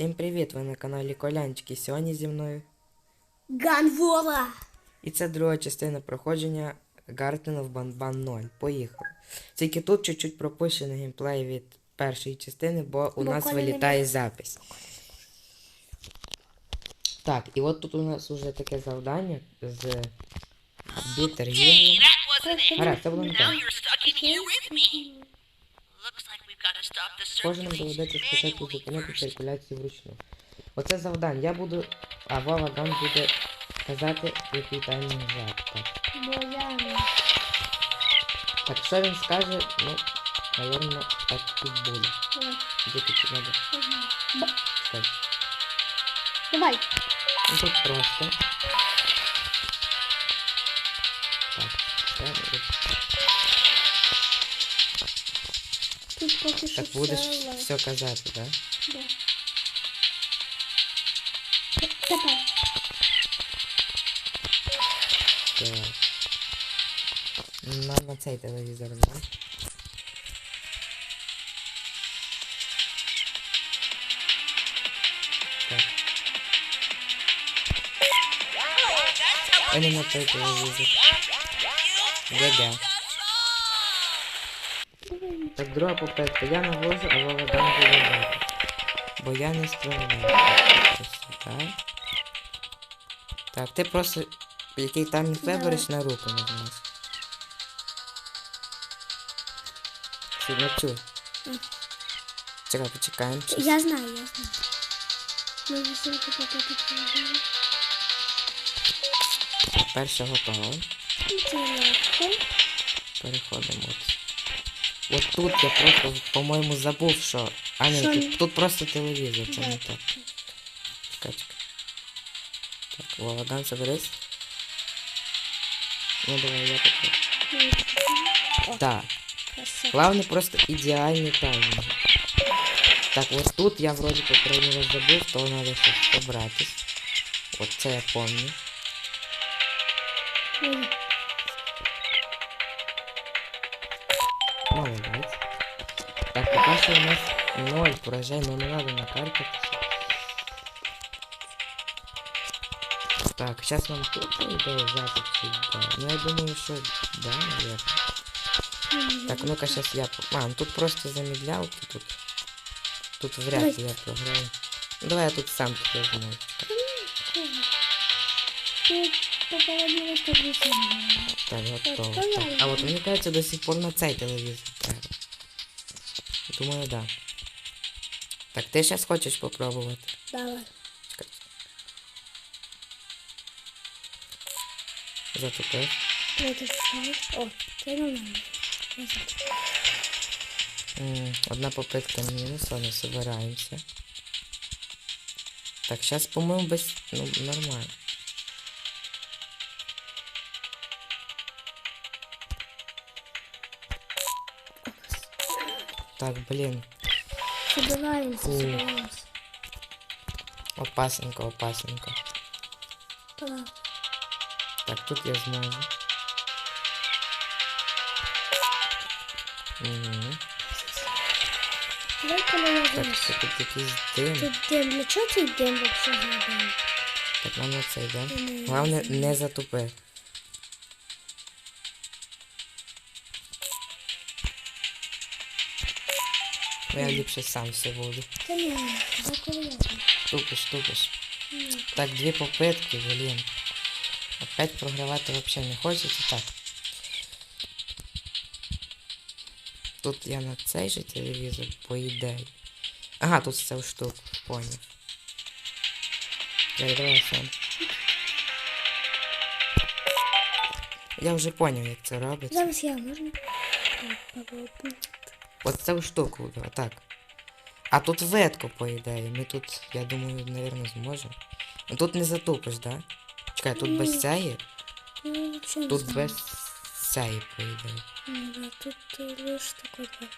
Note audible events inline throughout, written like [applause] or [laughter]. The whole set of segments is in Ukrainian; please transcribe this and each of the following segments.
Всім привіт! Ви на каналі Колянчики. Сьогодні зі мною. Ганвола. І це друга частина проходження Гартена в Банбан 0. Поїхали. Тільки тут чуть-чуть пропущений геймплей від першої частини, бо у Бо нас вилітає запис. Так, і от тут у нас уже таке завдання з Бітер. Гаразд, це було не так. Кожним доведеться спочатку зупинити циркуляцію вручну. Оце завдання. Я буду. А Вова Ган буде казати, який таймінг взяти. Так. Бо я не. Так, що він скаже, ну, наверное, так і буде. Де тут надо? Так. Давай. Ну тут просто. Поки що так будеш все. все казати, так? Да. Тепер. Так. На, на цей телевізор, да? Так. Не на той телевізор. ГГ. Так, друга попитка. Я навожу, а Вова дам виглядати. Бо я не стріляю. Так. Так, ти просто який там не вибереш на руку на цю? Чекай, почекаємо. Я знаю, я знаю. Ми готово. Це легко. Переходимо. От. От тут я просто, по-моєму, забув, що. А ні, Що? тут, тут просто телевізор, це не Да. так. Чекай, чекай. Так, Володан, заберись. Ну давай, я так. Так. Красиво. Главное просто ідеальний таймінг. Так, от тут я вроде как крайний раз забув, то надо щось побратись. От це я помню. Ой, Так, поки що у нас ноль поражень, но не надо накаркатися. Так, сейчас нам тут по ідеї взяти чи да. Ну я думаю, що да, наверное. Так, ну-ка сейчас я... по- А, ну тут просто замедлялки тут. Тут вряд ли я програю. Ну давай я тут сам тут возьму. Ти пополонила тобі сильно. Так, готово. давай. Так, а от мені кажется, до сих пор на цей телевізор треба. Думаю, да. Так, ти зараз хочеш попробувати? Давай. Чекай. Затупив. О, це нормально. Назад. Одна попитка мінус, ладно, собираємося. Так, зараз, по-моєму, без... Ну, нормально. Так, блін. Собираємося, Фу. собираємося. Опасенько, опасенько. Так. Так, тут я зможу. Угу. Давай коли я Так, зараз. що тут якийсь дим. Тут дим. Для чого цей дим вообще зробили? Так, нам на цей, да? Ні. Головне, не затупи. Я ліпше сам все буду. Та ні, я. Тупиш, тупиш. Так, дві попитки, блін. Опять програвати вообще не хочеться. Так. Тут я на цей же телевізор, по ідеї. Ага, тут цю штуку, поняв. Давай, давай сам. Я вже поняв, як це робиться. Зараз я можна. Попробую. От цю штуку, отак. А тут ветко, по ідеї. Ми тут, я думаю, напевно, зможемо. Ну тут не затупиш, да? Чекай, тут без не Тут без цієї, по ідеї. Да, тут э, лишь такой.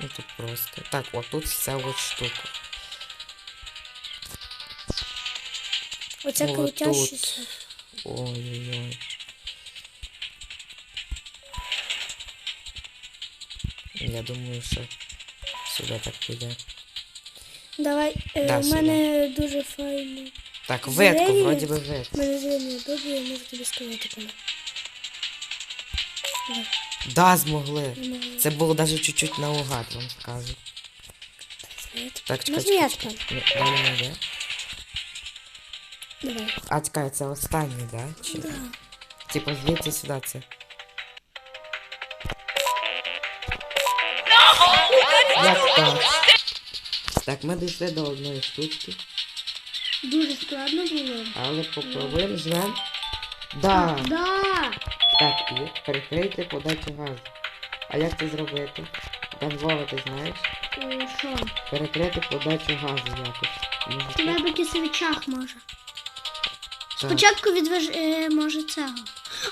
Ну тут просто. Так, от тут ця от штука. Оце Ну, крутящийся. Ой-ой-ой. Я думаю, що сюди так піде. Давай, е, Да, у мене дуже файно. Так, ветку, Зелені. вроді би ветку. У мене зелені добре, я можу тобі сказати коли. Да, змогли. не. Це було навіть чуть-чуть наугад, вам скажу. Так, чекай, чекай. Ні, Далі не йде. Давай. А, чекай, це останній, да? Чи... Да. Типа звідси сюди це. Так? Так, ми дійшли до одної штучки, Дуже складно було. але попробуємо жмем. Да! Да. Так, і перекрийте подачу газу. А як це зробити? Там Вова, ти знаєш? Е, Що? Перекрити подачу газу якось. Може, тебе кисовичах може. Так, Спочатку відвеж... е, може цього.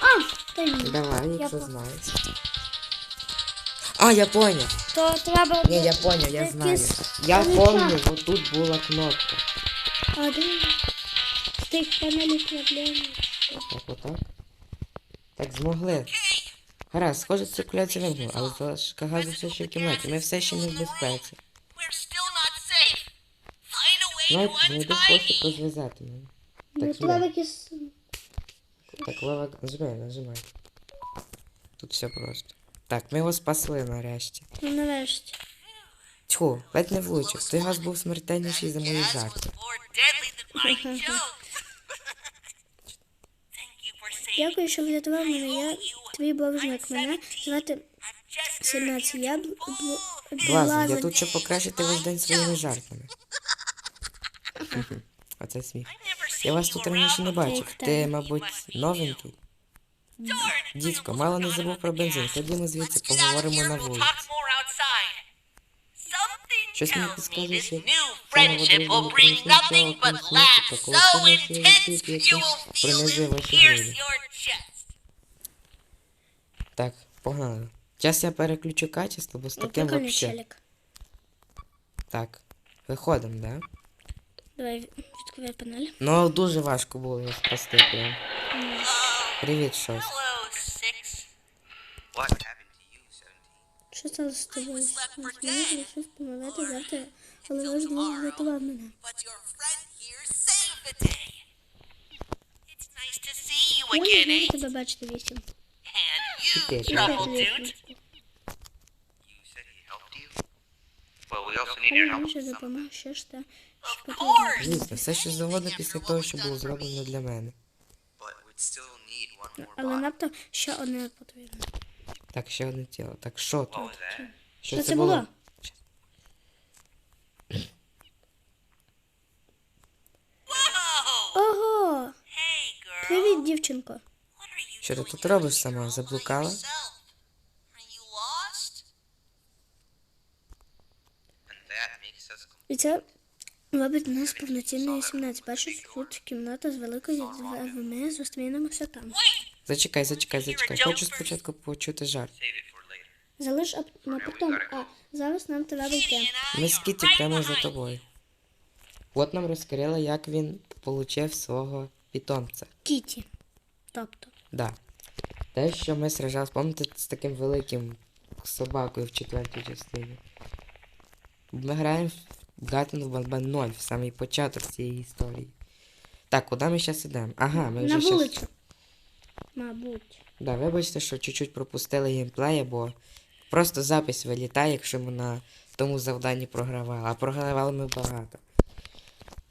А, та ні. Давай, Я по- знаєш. А, я поняв. То треба... Ні, я поняв, я знаю. Я помню, вот тут була кнопка. Один з тих панелей проблеми. Так, отак. Так, змогли. Гаразд, схоже, циркуляція вимкнула, але залишка газу все ще в кімнаті. Ми все ще не в безпеці. Знаєте, to знайди спосіб розв'язати мене. Ну, Так, треба якісь... Так, лава, нажимай, нажимай. Тут все просто. Так, ми його спасли нарешті. Ну, нарешті. Тьху, ледь не влучив. Той газ був смертельніший за мої жарти. [laughs] Дякую, що врятував мене. Я твій блажник. Мене звати I've just 17. Я бл... бл... Блазен, я тут щоб покращити весь день своїми жартами. [laughs] Оце сміх. Я вас тут раніше не бачив. Ти, мабуть, новенький. Дідько, мало не забув про бензин. Ходімо звідси, поговоримо на вулиці. Щось мені me що friendship will bring nothing but laughs so intense you will feel пронизує ваші pierce your chest. Так, погнали. Зараз я переключу качество, бо з Ну, таким вообще. Так, виходимо, да? Давай відкривай панель. Ну, дуже важко було його спасти прям. Привіт, щось. Hello, six. What happened to you, 17? Що стало з тобою? Зміни щось помагати завтра, але друг врятував мене. But your friend here saved the day. It's nice to see you Я не eh? можу тебе бачити вісім. Хай help. більше допомог, що ж та. Звісно, все що завгодно після того, що було зроблено для мене. Але надто ще одне потрібно. Так, ще одне тіло. Так, що тут? Що Що це було? Ого! Привіт, дівчинко. Що ти тут робиш сама? Заблукала? І це робить нас повноцінною 17. Бачиш, тут кімната з великою дверми з розстрійними шатами. Wait! Зачекай, зачекай, зачекай. Хочу спочатку почути жарт. Залиш на потом, а зараз нам треба йти. Ми з Кіті прямо за тобою. От нам розкрила, як він получив свого питомця. Кіті. Тобто. Да. Те, що ми сражались, пам'ятаєте, з таким великим собакою в четвертій частині. Ми граємо в Гатину Банбан 0 в самий початок цієї історії. Так, куди ми зараз йдемо? Ага, ми вже На щас- вулицю. Мабуть. Да, вибачте, що чуть-чуть пропустили геймплея, бо просто запись вилітає, якщо ми на тому завданні програвали. А програвали ми багато.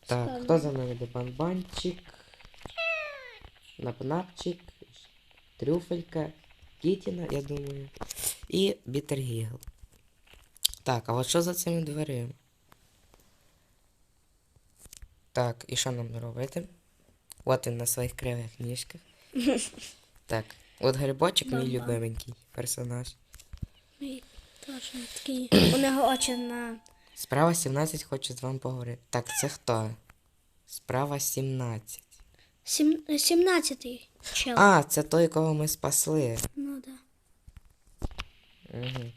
Так, Справді. хто за мною йде? Банбанчик, Напнапчик, Трюфелька, Кітіна, я думаю. І Бітергігл. Так, а от що за цими дверима? Так, і що нам робити? От він на своїх кривих ніжках. Так, от грибочок мій любименький персонаж. Мій теж такий. У нього очі на. Справа 17 хочу з вами поговорити. Так, це хто? Справа 17. Сім... 17-й чел. А, це той, кого ми спасли. Ну да. Угу.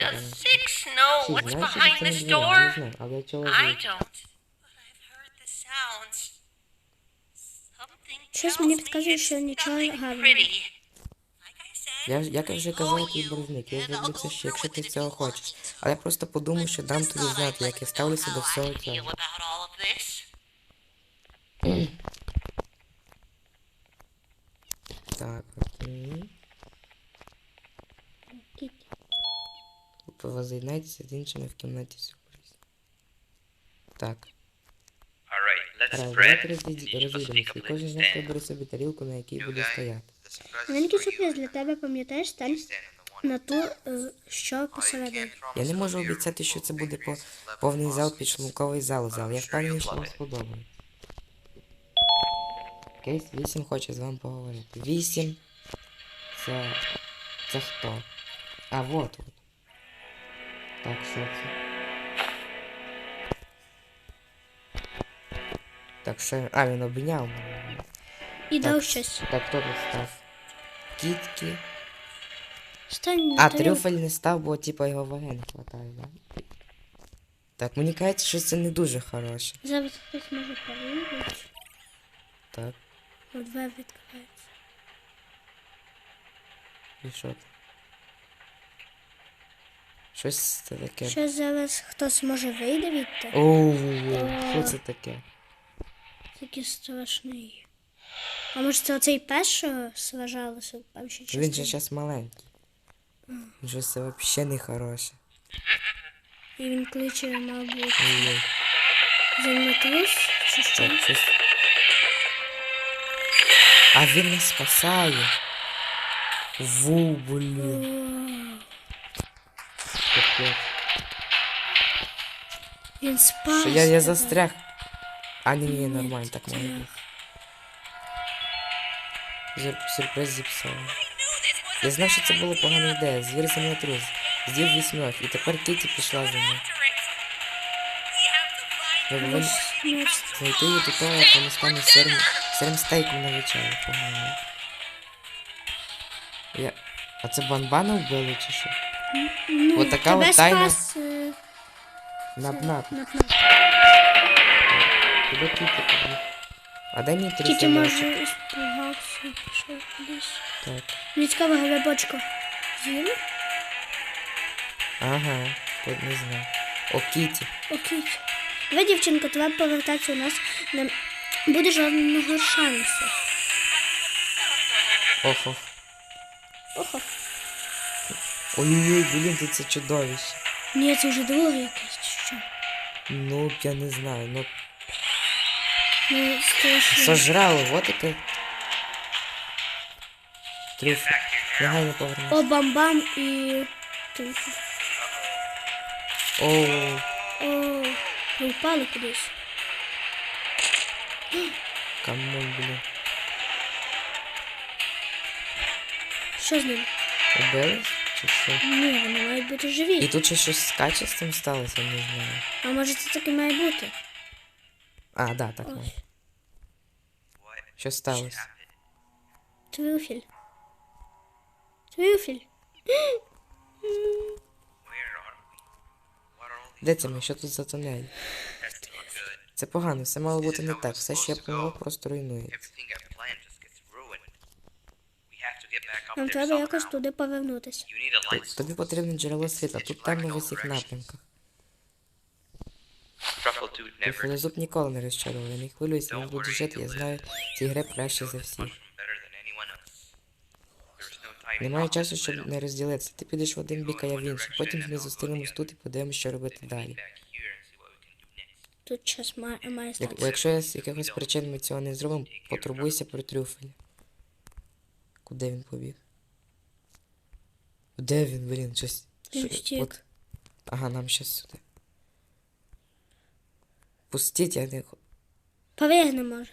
Does Six know what's behind this не двері? Не door? I don't. But I've heard the sounds. Щось мені підказує, що нічого гарного. Я, як я вже казав, твій боржник, я зроблю це ще, якщо ти цього хочеш. Але я просто подумав, що дам тобі знати, як я ставлюся до всього цього. Так, окей. Воз'єднайтеся з іншими в кімнаті сюрприз. Так. Up кожен з stand. вибере собі тарілку, на якій буде стояти. Маленький сюрприз для тебе, пам'ятаєш, стань one. на ту, е, що посередині. Я не можу обіцяти, що це буде по повний зал підшлунковий зал зал. Я впевнений, що вам сподобається. Кейс 8 хоче з вами поговорити. 8. Це. Це хто? А, вот вот. Так, що це? Так, що. А, він обняв мене. І Так, дав щось. Так, хто тут став? Кітки. Стань А, трюфель не став, бо типа його ваги не хватає, да? Так, мені кажеться, що це не дуже хороше. Зараз хтось може перевірити. Так, От двері відкриваються. і що? Щось це таке. Що зараз хтось може вийде відти? Оу, що це таке? Такий страшний. А може це оцей пес, що сражалося в першій Він же зараз маленький. Він же це взагалі не хороше. І він кличе, мабуть, землетрус чи що? Так, щось. А він нас спасає. Ву, блін. Капець. Він спас. Що я, я застряг. А, ні, Ні, нормально, так застряг. Сюр- Сюрприз зіпсований. Я знав, що це була погана ідея. Звір землетрус. З'їв вісьмьох, і тепер Кіті пішла за ним. Я повинен знайти її до того, як вона стане сирим, сирим стейком на вечерю. Погнали. Я... А це банбана вбили чи що? Ну, От така от тайна- спас, е, Нап-нап. Нап-нап. Куди А де мій Тільки трусельочок? може спугався, пішов кудись. Так. Мені цікаво, грибочку. З'їли? Ага, от не знаю. О, Кіті. Окей. Ви, дівчинка, треба повертатися у нас не буде жодного шансу. Ох, ох. Охо. Ой-ой-ой, блін, тут це чудовище. Ні, це вже друге якесь чи що. Ну, я не знаю, ну Ну, вот таке. Трюфа. Негайно повернусь. О, бам-бам і... Трюфель. Оу, О, ви впали кудись. камон, блін. Що з ним? Убили? Чи що? Ні, вони мають бути І тут ще щось з качеством сталося, не знаю. А може це таки має бути? А, да, так. What Що сталося? Трюфель. Трюфель. Де це ми? Що тут за тунель? Це погано, все мало бути не так. Все, що я планував, просто руйнується. Нам треба якось туди повернутися. Тобі потрібне джерело світла, тут темно в усіх напрямках. Truffletooth Ти never ніколи не розчаровує, не хвилюйся, він буде жити, я знаю ці гри краще за всіх. Немає часу, щоб не розділитися. Ти підеш в один бік, а я в інший. Потім ми зустрінемось тут і подивимось, що робити далі. Тут час має, має Як, статися. якщо я з якихось причин ми цього не зробимо, потурбуйся про трюфеля. Куди він побіг? Де він, блін, щось. Він що- втік. от- Ага, нам щас сюди. Пустіть, я не. не може.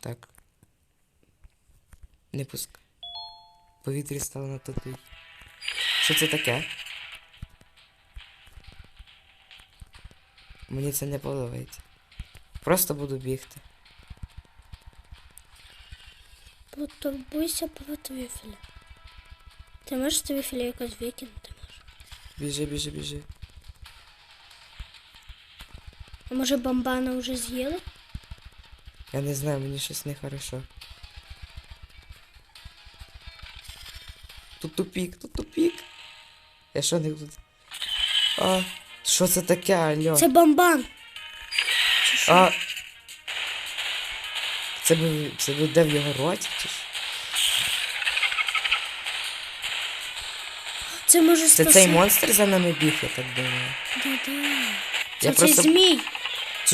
Так. Не пускай. Повітря стало надто тут. Що це таке? Мені це не подобається. Просто буду бігти. Потурбуйся про трюфеля. Ти можеш трюфеля якось викинути може? Біжи, біжи, біжи. Може бомбана вже з'їли? Я не знаю, мені щось нехорошо. Тут тупік, тут тупік. Я що не тут? А, що це таке, алло? Це бомбан. Чи що? А. Це би, це би де в його роті? Чи що? Це може Це спасти. цей монстр за нами біг, я так думаю. Да-да. Це Я цей просто- змій.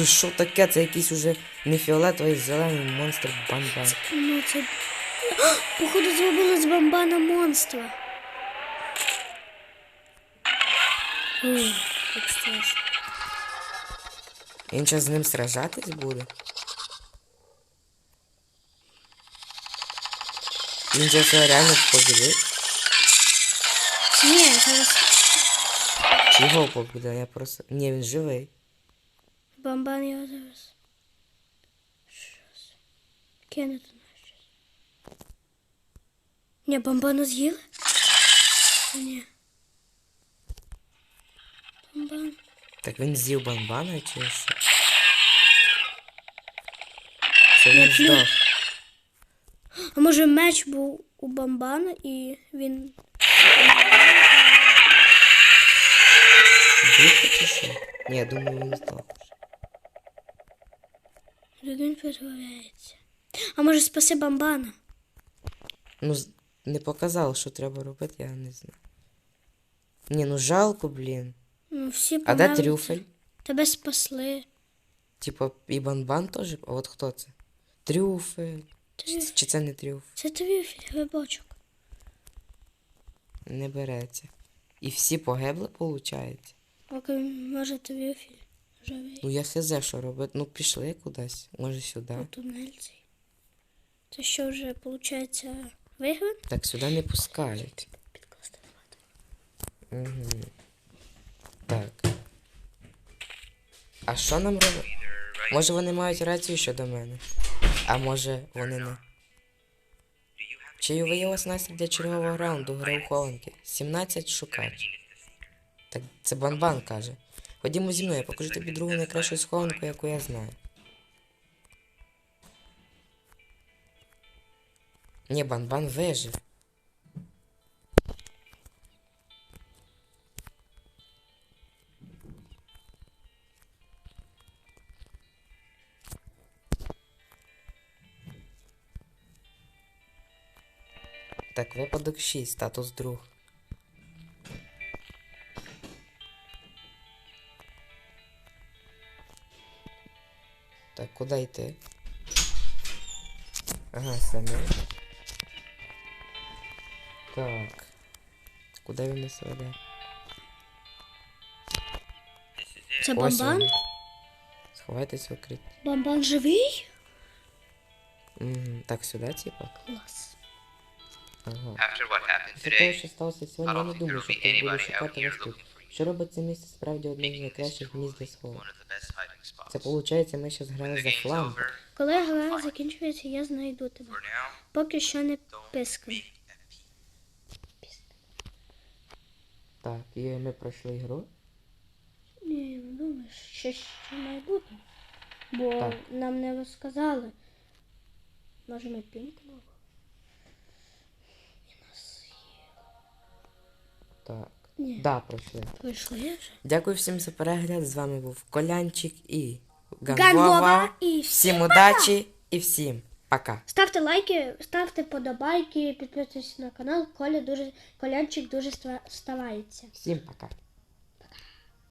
Це що таке? Це якийсь уже не фіолетовий, зелений монстр бан-бан. Ну, це... [gasps] Походу, зробили з бомбана монстра. Ой, як страшно. Він зараз з ним сражатись буде? Він зараз реально побідить? Ні, зараз Чи його побуде? Я просто. Ні, він живий. Бомбан зараз. Щас. Кинути на щось. Ні, бомбану з'їли? Ні. Бомбан. Так він з'їв банбана чи що? Це він здох. А може меч був у бомбана і він. Бігти чи що? Ні, я думаю, він здох. Як він. А може спаси бомбана? Ну, не показав, що треба робити, я не знаю. Ні, ну жалко, блін. Ну, всі А де померли. трюфель? Тебе спасли. Типа, і банбан теж? А от хто це? Трюфель. Чи, Трюфель. чи це не трюфель? Це трюфель, грибочок. Не береться. І всі погибли, виходить? Окрім, може, трюфель. Живий. Ну я хз, що робити. Ну пішли кудись. Може сюди. У тунель цей. Це що вже, виходить, вигран? Так сюди не пускають. Угу. Так. А що нам робити? Може вони мають рацію щодо мене? А може вони не. Чи виявилось настіль для чергового раунду гри у хованки? 17 шукач. 17 is the secret. Так це Банбан каже. Ходімо зі мною, я покажу тобі другу найкращу схованку, яку я знаю. Ні, Банбан вижив. Так, випадок 6, статус друг. Так, куди йти? Ага, самі. Так. Куди він нас веде? Це Ось бомбан? він. Сховайтесь в укритті. Бомбан живий? Угу. Так, сюди, типа. Клас. Ага. After what happened Після того, today, що сталося сьогодні, я не думаю, що хтось буде шукати вас тут. Що робить це місце справді одним з найкращих місць для схову. one of the best hiding spots. Це виходить, ми зараз грали за фланг. Коли гра закінчується, я знайду тебе. Поки що не пискай. Так, і ми пройшли гру. Ні, не думаєш, що ще має бути. Бо Так. нам не розказали. Може ми пінкнули? І нас Так. Ні. Да, пройшли. пройшли вже. Дякую всім за перегляд. З вами був Колянчик і Ганвова і Всім всім удачі і всім пока. Ставте лайки, ставте подобайки, підписуйтесь на канал. Коля дуже, Колянчик дуже ставається. Всім пока.